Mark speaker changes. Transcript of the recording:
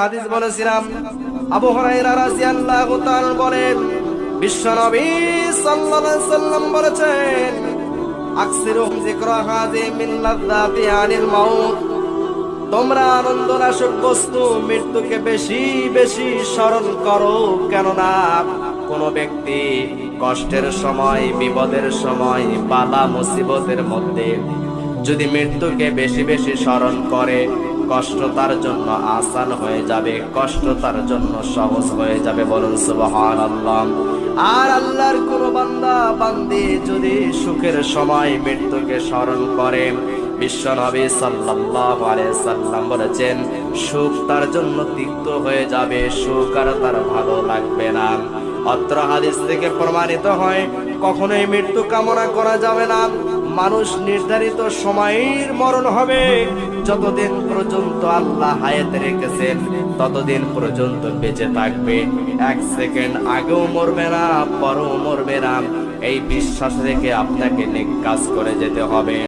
Speaker 1: হাদিস বলেছিলাম, আবু রাদিয়াল্লাহু তাআলা বলেন সাল্লাল্লাহু আলাইহি সাল্লাম বলেছেন আকসিরুম যিকরা হাযি মিন লাযযাতি আনিল মাউত তোমরা আনন্দ নাশক বস্তু, মৃত্যুকে বেশি বেশি স্মরণ করো, কেননা কোন ব্যক্তি কষ্টের সময়, বিপদের সময়, বালা মুসিবতের মধ্যে যদি মৃত্যুকে বেশি বেশি স্মরণ করে কষ্ট তার জন্য আসান হয়ে যাবে, কষ্ট তার জন্য সহজ হয়ে যাবে বলুন সুবহান আল্লাহ আর আল্লাহর কোন বান্দা, বান্দি যদি সুখের সময় মৃত্যুকে স্মরণ করে, বিশ্ব নবী সাল্লাল্লাহু আলাইহি সাল্লাম বলেছেন, সুখ তার জন্য তিক্ত হয়ে যাবে, সুখ আর তার ভালো লাগবে না। অত্র হাদিস থেকে প্রমাণিত হয়, কখনোই মৃত্যু কামনা করা যাবে না। মানুষ নির্ধারিত সময়ের মরণ হবে। যতদিন পর্যন্ত আল্লাহ হায়াতে রেখেছেন, ততদিন পর্যন্ত বেঁচে থাকবে। এক সেকেন্ড আগেও মরবে না, পরও মরবে না। এই বিশ্বাস রেখে আপনাকে নিক কাজ করে যেতে হবে।